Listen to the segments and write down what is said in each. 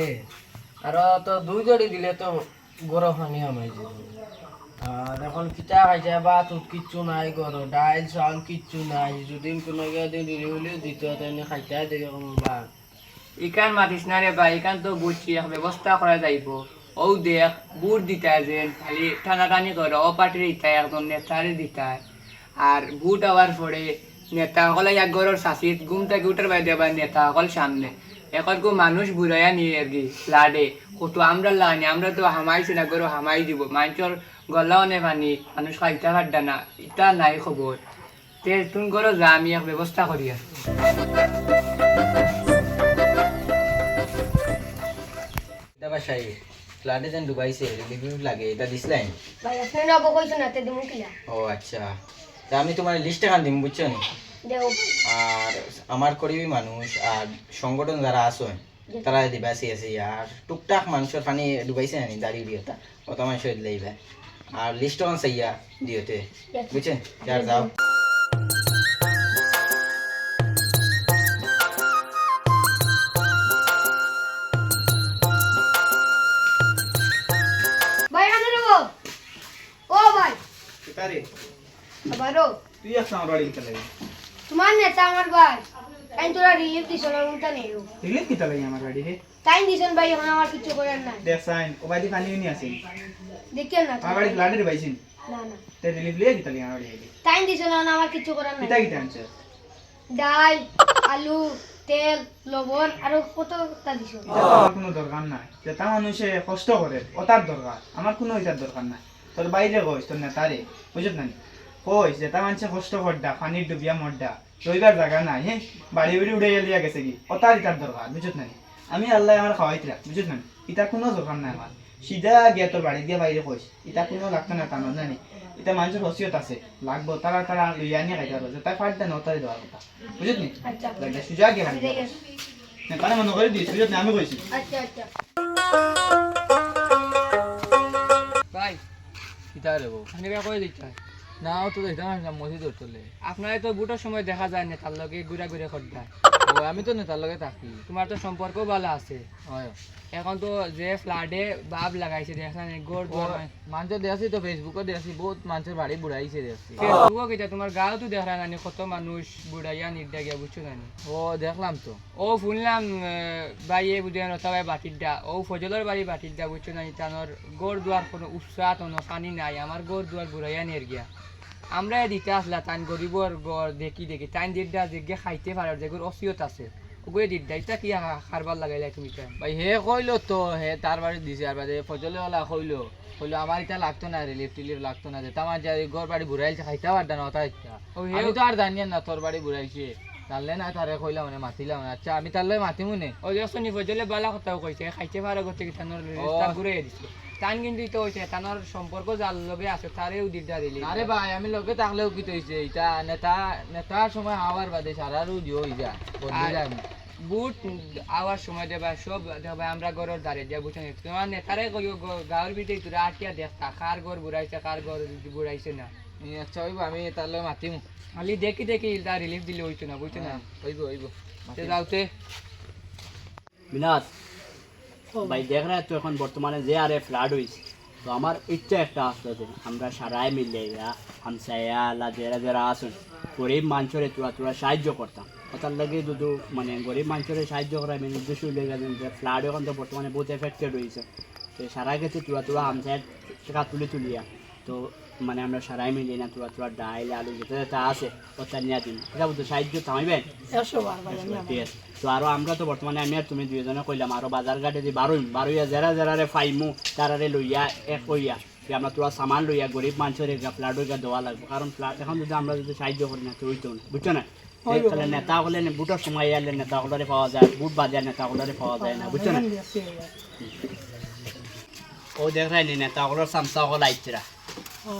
দে আর তো দুই জড়ি দিলে তো গরম পানি হামাই আর এখন কিতা খাইছে বা তুত কিচ্ছু নাই গর ডাইল চাউল কিচ্ছু নাই। যদি কোনো দিলে হলেও দিত, তেনে খাইতে দেখে বা ইকান মাতিস না রে ভাই ইকান তো বুঝছি ব্যবস্থা করা যাইব। ও দেখ, বুট দিতা যে খালি টানাটানি করে ও পার্টির দিতায় একদম নেতারে দিতায় আর বুট হওয়ার পরে নেতা সকলে এক ঘরের শাসিত ঘুম থেকে উঠার বাইরে আবার নেতা সকল সামনে এখন কো মানুষ বুড়াইয়া নিয়ে আর কি লাডে। কত আমরা লানি আমরা তো হামাইছি না গরো হামাই দিব। মানুষের গলাও নে পানি মানুষ খাইতে পারডা না ইটা নাই খবর। তে তুমি করো যা আমি এক ব্যবস্থা করি আর বাসাই ফ্লাডে যেন ডুবাইছে লাগে এটা দিছিলেন ভাই আপনি নব কইছো না তে দিমু কিলা ও আচ্ছা। তা আমি তোমার লিস্ট এখান দিম বুঝছ নি? আর আমার করিবি মানুষ আর সংগঠন যারা আছেন তারা দিবা আছে আর টুকটাক মানুষের পানি ডুবাইছে নি দাঁড়িয়ে দিওতা অত মানুষের লইবে আর লিস্ট অন সাইয়া দিওতে বুঝছেন যার যাও ও ভাই। তুই এক আমার বাড়ি কিতা লাগে তোমার নেতা আমার ভাই। তাই তোরা রিলিফ দিছ না উল্টা নেই রিলিফ কিতা লাগে আমার গাড়ি হে? তাই দিছেন ভাই এখন আমার কিছু করার নাই। দেখ সাইন ও বাইদি পানি নি আছে দেখেন না আমার গাড়ি ফ্লাডে বাইছিন না না। তে রিলিফ লিয়ে কিতা লাগে আমার গাড়ি তাই দিছ না আমার কিছু করার কিতা নাই। কিতা আনছে? ডাল আলু তেল লবণ আর কতটা দিছ? এটা কোনো দরকার নাই। যে তা মানুষে কষ্ট করে ওটার দরকার। আমার কোনো ওইটার দরকার নাই। তোর বাইরে কইস তোর নেতারে। বুঝত না? কইস যে তা মানুষে কষ্ট করডা পানির ডুবিয়া মরডা রইবার জায়গা নাই হ্যাঁ বাড়ি বাড়ি উড়ে গেলিয়া গেছে কি ওটার ইটার দরকার বুঝত নাই? আমি আল্লাহ আমার খাওয়াইতরা বুঝত নাই? ইটা কোনো দরকার নাই আমার সিধা গিয়া তোর বাড়ি দিয়া বাইরে কইস ইটা কোনো লাগতো না তার জানি এটা মানুষের হসিয়ত আছে। লাগবো তারা তারা লইয়া নিয়ে খাইতে পারবে তাই ফাট দেন ওটারে দেওয়ার কথা। বুঝত নি আচ্ছা। সুজা গিয়ে দেখে নেতারে মনে করে দিস বুঝত না আমি কইছি আচ্ছা আচ্ছা। ভাই কিতা রে বউ আমি বেয়া করে দিতে হয় না ও তো দেখতাম মসজিদ উঠলে। আপনার তো গোটা সময় দেখা যায় না, তার লগে ঘুরা ঘুরে খদ্দায় ও আমি তো নেতার লগে থাকি। তোমার তো সম্পর্ক ভালো আছে। হয়। এখন তো যে ফ্লাডে বাপ লাগাইছে দেখছেন গোড় ও মানুষের দেখাছি তো ফেসবুকে দেখাছি বহুত মানুষের বাড়ি বুড়াইছে দেখাছি। ফেসবুকও কিটা তোমার গাঁও তো দেখা নানি কত মানুষ বুড়াইয়া নির্দা গিয়া বুঝছ নানি ও দেখলাম তো। ও শুনলাম বাইয়ে বুঝে নতা ভাই বাটির দা ও ফজলের বাড়ি বাটির দা বুঝছ নানি তানোর গোড় দুয়ার কোনো উৎসাহ কোনো পানি নাই আমার গোড় দুয়ার বুড়াইয়া নিয়ে গিয়া। আমরা দিতে আসলা তান গরিবর গড় দেখি দেখি তাইন দিদা যেগে খাইতে পারার যেগুলো অসিয়ত আছে। ওগুলো দিদা এটা কি খারবার লাগাইলাই তুমি ভাই হে কইলো তো হে তার বাড়ি দিছে আর বাদে ফজলে ওলা কইলো কইলো আমার এটা লাগতো না রিলিফ টিলিফ লাগতো না যে তোমার যা ঘর বাড়ি ঘুরাইছে খাইতে পারতা না ওটা ইচ্ছা আমি তো আর জানি না তোর বাড়ি ঘুরাইছে তাহলে না তারে কইলাম মানে মাতিলাম না আচ্ছা আমি তাহলে মাতিমু নে? ও যে শুনি ফজলে বালা কথাও কইছে খাইতে পারে গতে কি রিস্তা ঘুরে দিছে তান কিন্তু ইতো হইছে তানোর সম্পর্ক যার লগে আছে তারেও দিদা দিলি। আরে ভাই আমি লগে থাকলেও কি তৈছে এটা নেতা নেতার সময় আবার বাদে সারারও দিও হই যা বদলে আর- বুট আওয়ার সময় দেবা সব দেবা আমরা ঘরের দাঁড়িয়ে দিয়া বুঝছেন তোমার নেতারে কইও গ- গাঁৱৰ ভিতরে তোরা আটিয়া দেখতা কার ঘর বুড়াইছে কার ঘর বুড়াইছে না। আচ্ছা হইব আমি তাহলে মাতিমু। খালি দেখি দেখি তার রিলিফ দিলে হইতো না বুঝছ না? হইব হইব যাওতে মিনাজ ভাই, দেখ না তো এখন বর্তমানে যে আরে ফ্লাড হয়েছে তো আমার ইচ্ছা একটা আসতে যে আমরা সারাই মিলে হামসায়া আল্লাহ যারা যারা আসুন গরিব মানুষরে তোরা তোরা সাহায্য করতাম। ওটার লাগে যদি মানে গরিব মানুষরে সাহায্য করা মেন উদ্দেশ্য লেগে যে ফ্লাড এখন তো বর্তমানে বহুত এফেক্টেড হয়েছে তো সারা গেছে তোরা তোরা হামসায় টাকা তুলে তুলিয়া। তো মানে আমরা সারাই মিলে না তোরা তোরা ডাইল আলু যেটা যেটা আছে ওটা নিয়ে দিন এটা বুঝতো সাহায্য থামাইবেন ঠিক আছে তো আরও আমরা তো বর্তমানে আমি আর তুমি দুইজনে কইলাম আরও বাজার ঘাটে যে বারোই বারোইয়া যারা যারা ফাইমু তারারে লইয়া এক হইয়া যে আমরা তোরা সামান লইয়া গরিব মানুষের ফ্ল্যাট হইয়া দেওয়া লাগবে কারণ ফ্ল্যাট এখন যদি আমরা যদি সাহায্য করি না তো হইতো না বুঝছ না তাহলে নেতা হলে বুটের সময় এলে নেতা হলে পাওয়া যায় বুট বাজার নেতা হলে পাওয়া যায় না বুঝছ না ও দেখ নেতা হলের সামসা হল আইছিরা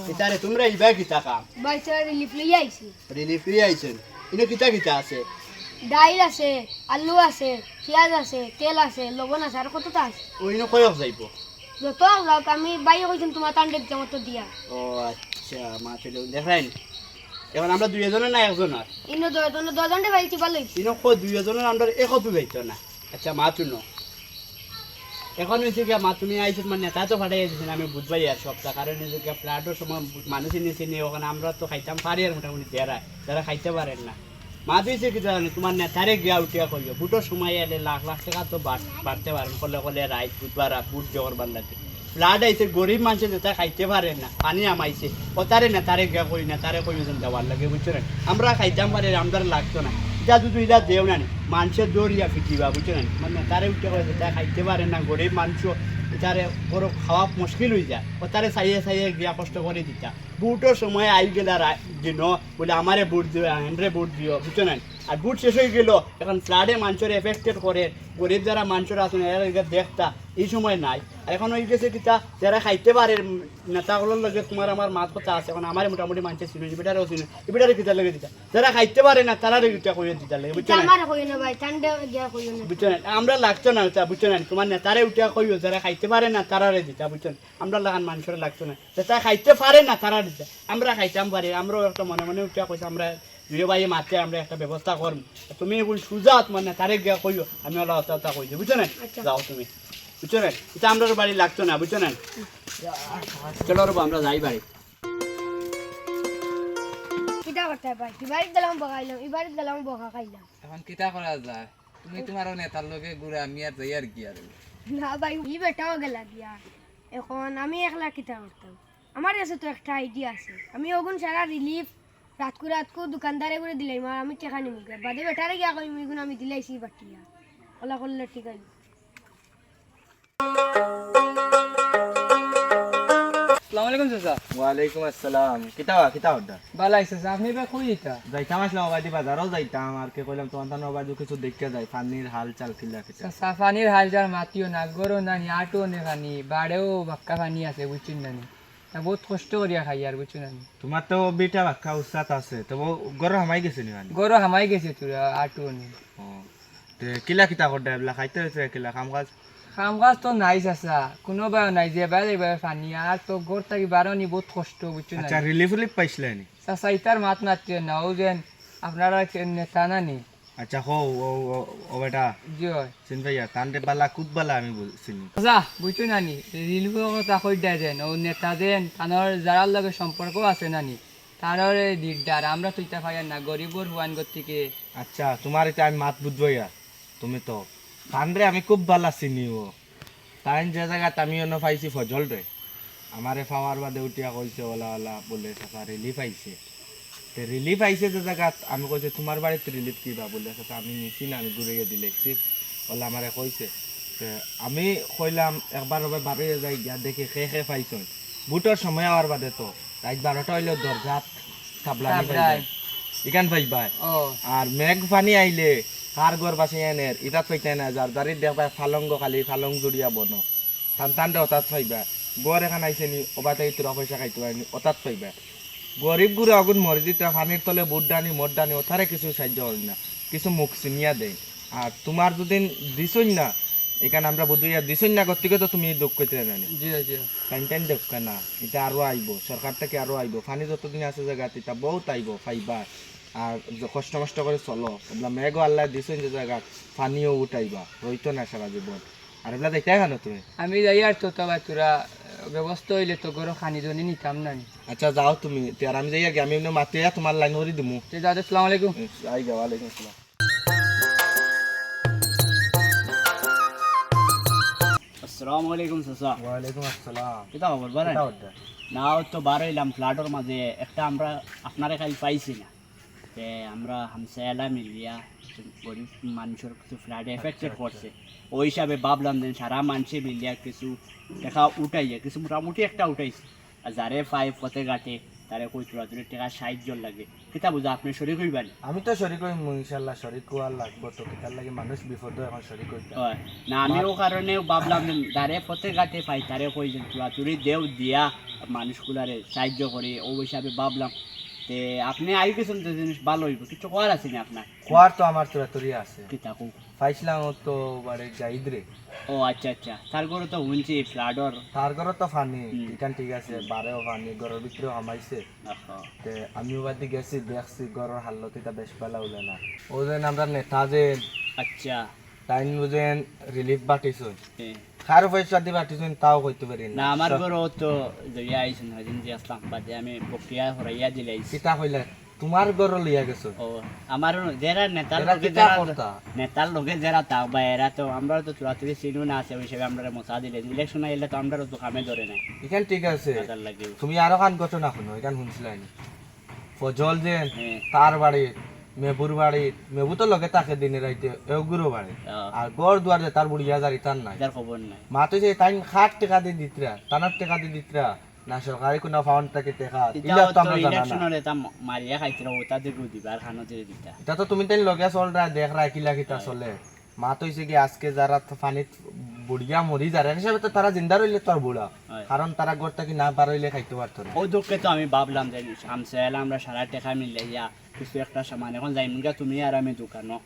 কিতারে তোমরা ইবা কিতা কাম ভাই স্যার রিলিফ লই আইছি রিলিফ ফ্রি আইছেন ইনো কিতা কিতা আছে ডাইল আছে আলু আছে পেঁয়াজ আছে তেল আছে লবণ আছে আর কতটা আছে ওইনো কয়ক যাইব যত লাগ আমি বাইরে কইছেন তোমার তান্ডে দিতে মতো দিয়া ও আচ্ছা মা চলে দেখাইন এখন আমরা দুই এজনের না একজন আর ইনো দজন দজনটে বাইছি ভালো হইছে তিনক দুই এজনের আমরা একতো যাইতো না আচ্ছা মা চুনো এখন হয়েছে কি তুমি আইসো মানে নেতা তো ফাটাই দিয়েছেন আমি বুঝবাই আর সবটা কারণ হয়েছে কি ফ্ল্যাটের সময় মানুষ নিচে নিয়ে ওখানে আমরা তো খাইতাম পারি আর মোটামুটি যারা যারা খাইতে পারেন না। মা কি জানি তোমার নেতারে গিয়া উঠিয়া করিও বুটোর সময় এলে লাখ লাখ টাকা তো বাড়- বাড়তে পারেন কলে কলে রাইত বুধবার বুট জগর বান্দাতে ফ্লাড আইছে গরিব মানুষের নেতা খাইতে পারে না পানি আমাইছে। ওতারে নেতারে গিয়া নেতারে করি যেন দেওয়ার লাগে বুঝছ না? আমরা খাইতাম পারি আমরা লাগতো না। এটা যদি এটা দেও না নি, মানুষের ফিটিবা বা বুঝলেন মানে তারে উঠে করে তাই খাইতে পারে না, গরিব মানুষ এটারে বড় খাওয়া মুশকিল হয়ে যায়। ও তারে চাইয়ে চাইয়ে গিয়া কষ্ট করে দিতা। বুটের সময় আই গেলা দিন, বলে, আমারে বুট দিও হেনরে বুট দিও বুঝলেন? আর বুট শেষ হয়ে গেল। এখন ফ্লাডে মানুষের এফেক্টেড করে। গরিব যারা মানুষের আছেন এরা দেখতা এই সময় নাই। আর এখন হয়ে গেছে কিতা যারা খাইতে পারে নেতাগুলোর লগে তোমার আমার মাত কথা আছে এখন আমার মোটামুটি মানুষের ছিল এবারে ছিল। এবারে কিতা লেগে দিতা। যারা খাইতে পারে না তারা কিতা করে দিতা লাগে বুঝছ বুঝছ না? আমরা লাগতো না ওটা বুঝছ না? তোমার নেতারে উঠিয়া কইও যারা খাইতে পারে না তারারে দিতা বুঝছ না? আমরা লাগান মানুষের লাগতো না। যেটা খাইতে পারে না তারা দিতা। আমরা খাইতাম পারি আমরাও একটা মনে মনে উঠিয়া কইছি আমরা দুই ভাই মাতে আমরা একটা ব্যবস্থা করব। তুমি এখন সুজা তোমার নেতারে গিয়া কইও আমি ওলা ওটা ওটা কইছি বুঝছ না? যাও তুমি বুঝছ না? এটা আমরা বাড়ি লাগতো না বুঝছ না? চলো রব আমরা যাই বাড়ি। কিটা করতে ভাই? এবারে গেলাম বকাইলাম এবারে গেলাম বকা খাইলাম। এখন কিতা করা যায়? তুমি তোমার নেতার লগে ঘুরে আমি আর যাই আর কি আর। না ভাই ই বেটাও গেলা দিয়া। এখন আমি একলা কিতা করতাম? আমার কাছে তো একটা আইডিয়া আছে। আমি ওগুন সারা রিলিফ রাতকু রাতকু দোকানদারে করে দিলাম আর আমি টেকা নিমু বাদে বেটারে গিয়া কইম এগুন আমি দিলাইছি ওলা করলে ঠিক আছে আসসালামু আলাইকুম চাচা। ওয়ালাইকুম আসসালাম। কিতা কিতা অর্ডার ভালো আছে চাচা। আপনি এবার কই দিতা যাইতাম আসলাম অবাদি বাজারও যাইতাম। আর কে কইলাম তোমার তান অবাদি কিছু দেখতে যাই। পানির হাল চাল কিলা কিতা। চাচা পানির হাল যার মাটিও না গরো নানি আটো নে পানি বাড়েও বাক্কা পানি আছে বুঝছেন নানি তা বহুত কষ্ট করিয়া খাই আর বুঝছেন নানি তোমার তো বিটা বাক্কা উস্তাত আছে তো গরম হামাই গেছে নি মানে? গরো হামাই গেছে তোরা আটো নে। কিলা কিতা করডা এবলা খাইতে হইছে কিলা? কাম কাজ কাম কাজ তো নাই চাচা কোনো বায়ো নাই যে বাইরে বাইরে পানি আর তো গোর থাকি বারোনি বহুত কষ্ট বুঝছেন আচ্ছা রিলিফ রিলিফ পাইছিলে নি? চাচা ইতার মাত মারতে না ও যেন আপনারা কে নেতা নানি আচ্ছা হো ও ও- ও বেটা। জি হয় চিন ভাইয়া তান্ডে বালা কুত বালা আমি চিনি। চাচা বুঝছ নানি রিলুর কথা কই দেয় যেন ও নেতা দেন তানোর যারার লগে সম্পর্ক আছে নানি তানোর দিকদার আমরা তো ইতা পাই না গরিবর হুয়ান থেকে আচ্ছা তোমার এটা আমি মাত বুঝব ইয়া তুমি তো। তান্ডে আমি খুব বালা চিনি ও তাইন যে জায়গাত আমি অন্য পাইছি ফজল রে আমারে পাওয়ার বাদে উঠিয়া কইছে ওলা ওলা বলে রিলিফ আইছে তে রিলিফ আইছে যে জায়গাত আমি কইছে তোমার বাড়িতে রিলিফ কিবা? বলে। চাচা আমি নিছি না আমি ঘুরে গিয়ে দিলেছি ওলা আমারে কইছে আমি কইলাম একবার ওবার বাড়ি যাই গিয়া দেখি খে খে পাইছন বুটোর সময় আওয়ার বাদে তো। রাত বারোটা হইলে দরজাত কাবলা কাবলাই। ইকান পাইবাই। আর মেঘ পানি আইলে কার ঘর বাসে এনের ইটাত পাইতে না? যার দাঁড়িয়ে দেখবা ফালঙ্গ খালি ফালং জুড়িয়া বন। টান টান দে অতাত পাইবা। গড় এখান আইছে নি অবাতে তোরা পয়সা খাইতে পারিনি অতাত পাইবা। গরিব গুড়ে আগুন মরিদি তোরা পানির তলে বুট ডানি ডানি ওথারে কিছু সাহায্য করি না। কিছু মুখ চিনিয়া দেয় আর তোমার যদি দিছই না এখানে আমরা বুধুইয়া দিছই না গতিকে তো তুমি দুঃখ করতে জানি জি জি। টাইম টাইম দেখ না এটা আরও আইব সরকার থেকে আরও আইব পানি যতদিন আছে জায়গাত এটা বহুত আইব ফাইবা আর কষ্ট মষ্ট করে চলো। এগুলা মেঘ আল্লাহ দিছেন যে জায়গাত পানিও উঠাইবা। রইতো না সারা জীবন আর এগুলা দেখাই কেন তুমি? আমি যাই আর তো তোরা ব্যবস্থা হইলে তো গরো খানি জনি নিতাম না আচ্ছা যাও তুমি। আর আমি যাই আগে আমি এমনি মাতিয়া তোমার লাইন হরি দিমু। দাদা সালাম আলাইকুম। আই গা ওয়ালাইকুম আসসালাম। আসসালামু আলাইকুম চাচা। ওয়ালাইকুম আসসালাম। কিতা খবর বারে না তো বার হইলাম ফ্লাডের মাঝে। একটা আমরা আপনারে খালি পাইছি না। তে আমরা হামসায়ালা মিলিয়া গরিব মানুষের কিছু ফ্লাডে এফেক্টেড করছে ওই হিসাবে ভাবলাম যে সারা মানুষে মিলিয়া কিছু দেখা উঠাইয়া কিছু মোটামুটি একটা উঠাইছে। আর যারে পাই পথে ঘাটে তারে কই তোরা তোর টাকা সাহায্য লাগে। কিতা বুঝা আপনি শরীর হইবেন আমি তো শরীর করি ইনশাল্লাহ শরীর কোয়া লাগবো তো তার লাগে মানুষ বিপদ এখন শরীর করতে হয়। না আমিও কারণে ভাবলাম যে যারে পথে ঘাটে পাই তারে কই যে তোরা তুরি দেও দিয়া মানুষগুলারে সাহায্য করে ও হিসাবে ভাবলাম তে আপনি আই গেছেন তো জিনিস ভালো হইব কিছু করার আছে না আপনার? কোয়ার তো আমার তোরা তোরই আছে। কিতা কো পাইছিলাম তো বাড়ি যাইদ রে। ও আচ্ছা আচ্ছা। তার ঘরে তো শুনছি ফ্লাডর তার ঘরে তো ফানি হুম। ঠিক আছে বারেও ফানি ঘরের ভিতরেও হামাইছে। তে আমিও বাদি গেছি দেখছি ঘরের হালত এটা বেশ ভালো হইলে না। ও যেন আমরা নেতা যেন আচ্ছা। টাইম বুঝেন রিলিফ বাটিছ খার পয়সা দিবা টিউশন তাও কইতে পারি। না আমার ঘরও তো জড়িয়ে আইসুন হদিন যে আসলাম বাদে আমি হরাইয়া দিলে আইছি। কিতা কইলা? তোমার ঘর লইয়া গেছো। ও আমার যারা নেতার কিতা যারা নেতার লোকে যারা তাও বা এরা তো আমরা তো চুরাচুরি চিনু না আছে ওই হিসেবে আমরা মশা দিলে। ইলেকশন আইলে তো আমরা তো কামে ধরে না এখান ঠিক আছে। তুমি আরও খান ঘটনা শুনো এখান শুনছিলাই ফজল যে হ্যাঁ। তার বাড়ি মেবুর বাড়ি মেবু তো লগে তাকে দিনে রাইতে এগুরো বাড়ি আর গড় দুয়ার যে তার বুড়িয়া জারি তার নাই। এটার খবর নাই। মা তো যে তাই খাট টাকা দিয়ে দিতরা তানার টাকা দিয়ে দিতরা না সরকারি কোনো ফাউন্ড থেকে টাকা ইলা তো আমরা জানা না। এটা মারিয়া খাইছিল ওটা দিয়ে দিবা আর খানো দিয়ে দিতা। এটা তো তুমি তাই লগে চল রা দেখ রা কিলা কিতা চলে। মা তো হইছে কি আজকে যারা পানিত বুড়িয়া মরি যারা হিসাবে তো তারা জিন্দা রইলে তোর বুড়া। কারণ তারা গড় থেকে না পারইলে খাইতে পারতো না ওই দুঃখে তো আমি ভাবলাম যে আমসাইলা আমরা সারা টাকা মিলে ইয়া কিছু একটা সামান এখন যাই। মুগা তুমি আর আমি দোকানো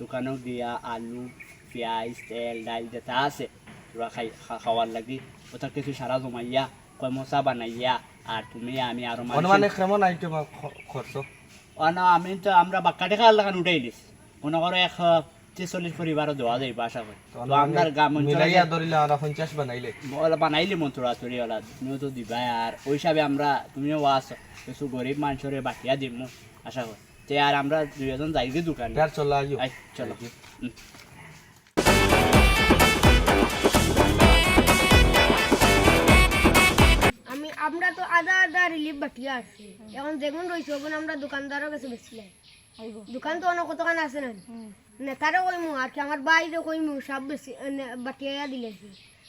দোকানো গিয়া আলু পেঁয়াজ তেল ডাল যেটা আছে তোরা খাই খাওয়ার লাগি ওটা কিছু সারা জমাইয়া কয় মশা বানাইয়া আর তুমি আমি আরও অনুমানে কেমন আইটো খরচ আমি তো আমরা বাক্কা টাকা লাগান উঠাই দিস মনে করো এক চল্লিশ পরিবারও দেওয়া যায় আশা করি। তো আমরা গ্রাম অঞ্চলে মিলাইয়া ধরিলে আমরা পঞ্চাশ বানাইলে। তুমিও তো দিবা আর ওই হিসাবে আমরা তুমিও কিছু গরিব মানুষের বাকিয়া দিমু আশা করি। তে আর আমরা দুজন যাই দি দোকানে। তার চলা আইও। চলো। আমি আমরা তো আধা আধা রিলিফ বাটিয়া আসছি এখন যেগুন রয়েছে ওগুন আমরা দোকানদারও কাছে বেশিলাই দোকান তো অনেক কতখান আছে না নেতারও কইমু আর কি আমার বাইরে কইমু সব বেশি নে- বাটিয়া দিলেছি।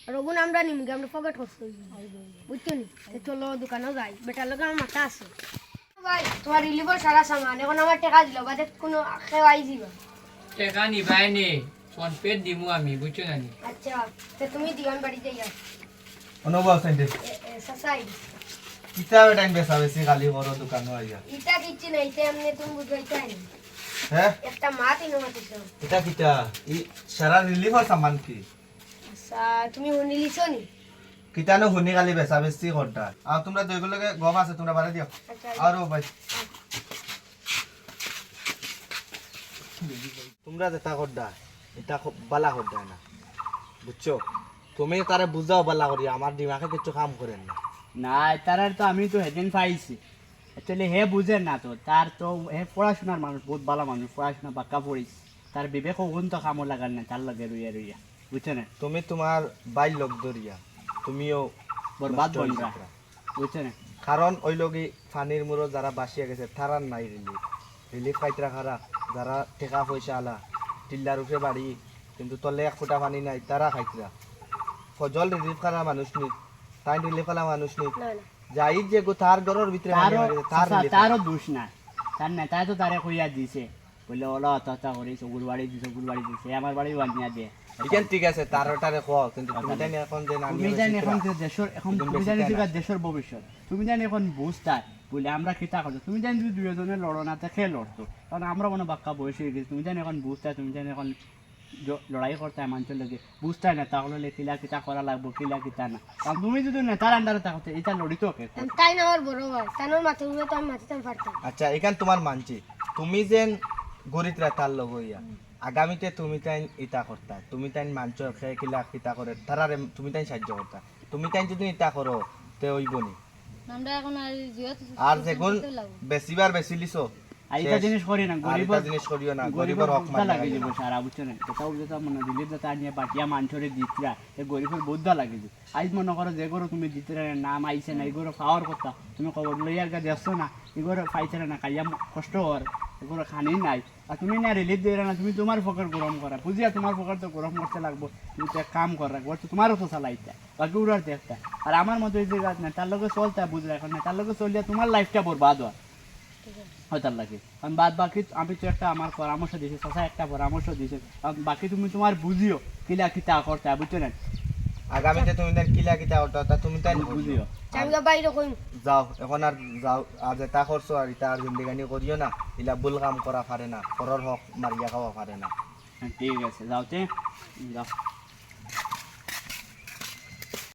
আর ওগুন আমরা নিমগে আমরা পকেট করছি বুঝছ নি? তো চলো দোকানেও যাই। বেটার লোক আমার মাথা আছে। ভাই তোমার সারা সামান এখন আমার টাকা দিল বাদে কোনো খেয়ে যাবা টেকা নিবাই নে ফোন পে দিমু আমি বুঝছ জানি আচ্ছা তো তুমি দিওয়ান বাড়িতে যাও অনুভব সাসাই। কিতা টাইম বেচা বেশি খালি করো দোকান আইয়া। ইটা কিচ্ছু না ইটা এমনি তুমি বুঝাইতে না। হ্যাঁ? একটা মাত ইনো এটা কিতা ই সারা রিলিফর সামান কি? আচ্ছা তুমি শুনিলিছো নি? আর তোমরা গম আছে তোমরা বাড়ি দিও আচ্ছা আর ভাই তোমরা যেটা করদা এটা খুব বালা করদা না। বুঝছ? তুমি তারে বুঝাও বালা করি আমার দিমাগে কিছু কাম করেন না। না তার আর তো আমি তো সেদিন পাইছি। অ্যাকচুয়ালি হে বুঝে না তো তার তো হে পড়াশোনার মানুষ বহুত ভালো মানুষ পড়াশোনা বাক্কা পড়িস তার বিবেক কোন তো কামো লাগার না তার লগে রইয়া রইয়া বুঝছ না তুমি তোমার বাই লোক ধরিয়া তুমিও বরবাদ যাত্রা। বুঝছ না কারণ ওই লগি ফানির মুরো যারা বাসিয়া গেছে তারার নাই রিলিফ রিলিফ পাইতরা খারা যারা টেকা পয়সা আলা টিল্লার উপরে বাড়ি কিন্তু তলে এক ফুটা পানি নাই তারা খাইতরা ফজল রিলিফ করা মানুষ নি তাই রিলিফ করা মানুষ নি? না না যাই যে গো তার ঘরের ভিতরে তারও তার আচ্ছা, তারও দোষ নাই। তার নেতায় তো তারে কইয়া দিছে। বললে ওলা করে চকুর বাড়ি দিছে বাড়ি দিছে। আমার বাড়ি বানিয়া দে। এখান ঠিক আছে তার ওটারে কো কিন্তু তুমি জানি এখন যে তুমি জানি এখন যে দেশের এখন তুমি জানি যে দেশের ভবিষ্যৎ। তুমি জানি এখন বুঝতার। বলে আমরা খিতা করছ তুমি জানি যদি দুজনে লড়ো না খেয়ে লড়তো? কারণ আমরা মনে বাক্কা বয়স হয়ে গেছি। তুমি জানি এখন বুঝতা তুমি জানি এখন লড়াই করতে মানুষের লগে বুঝতাই না তাহলে কিলা কিতা করা লাগবো কিলা কিতা না। কারণ তুমি যদি নেতার আন্ডারে থাকতে এটা লড়িত কে? তাই না আমার বড় ভাই তাই মাথা উড়ে তো আমি মাতিতাম পারতাম আচ্ছা এখান তোমার মানছি। তুমি যেন গরিতরা তার লগ হইয়া আগামীতে তুমি তাই ইটা করতা তুমি তাই মাঞ্চ খেয়ে কিলা কিতা করে তারারে তুমি তাই সাহায্য করতা। তুমি তাই যদি ইটা করো তে হইব নি। আমরা এখন আর জিওত আর যেগুন বেশিবার বেশি লিছো শেষ। জিনিস করি না আর জিনিস করিও না গরিবের হক মানা লাগে যাব সারা কোথাও যেটা মনে দিলে যেটা নিয়ে পাটিয়া মানুষের দিতরা এ গরিবের বুদ্ধা লাগে যে। আজ মনে করো যে গরো তুমি দিতরা নাম আইছে না এগুলো খাওয়ার কথা তুমি খবর লইয়ার গা দেখছ না এগুলো পাইছে না খাইয়া কষ্ট হওয়ার এগুলো খানি নাই। আর তুমি না রিলিফ দিয়ে না তুমি তোমার ফকর গরম করা বুঝিয়া তোমার ফকর তো গরম করতে লাগবো তুমি তো কাম করা তো তোমারও তো চালাইতে বাকি উড়ার দেখতে। আর আমার মতো এই যে না তার লগে চলতে বুঝলে এখন না তার লগে চললে তোমার লাইফটা বরবাদ হয়। হয়তার লাগে। কারণ বাদ বাকি আমি তো একটা আমার পরামর্শ দিয়েছি চাষা একটা পরামর্শ দিয়েছে। কারণ বাকি তুমি তোমার বুঝিও কিলা কিতা করতে হয়, বুঝছ না? আগামীতে তুমি তাই কিলা কিতা করতা তা তুমি তাই বুঝিও। আমি যাও এখন আর যাও আর যেটা করছ আর এটা আর জিন্দিগানি করিও না। ইলা ভুল কাম করা পারে না পরর হক মারিয়া খাওয়া পারে না। হ্যাঁ, ঠিক আছে যাওতে। যাও।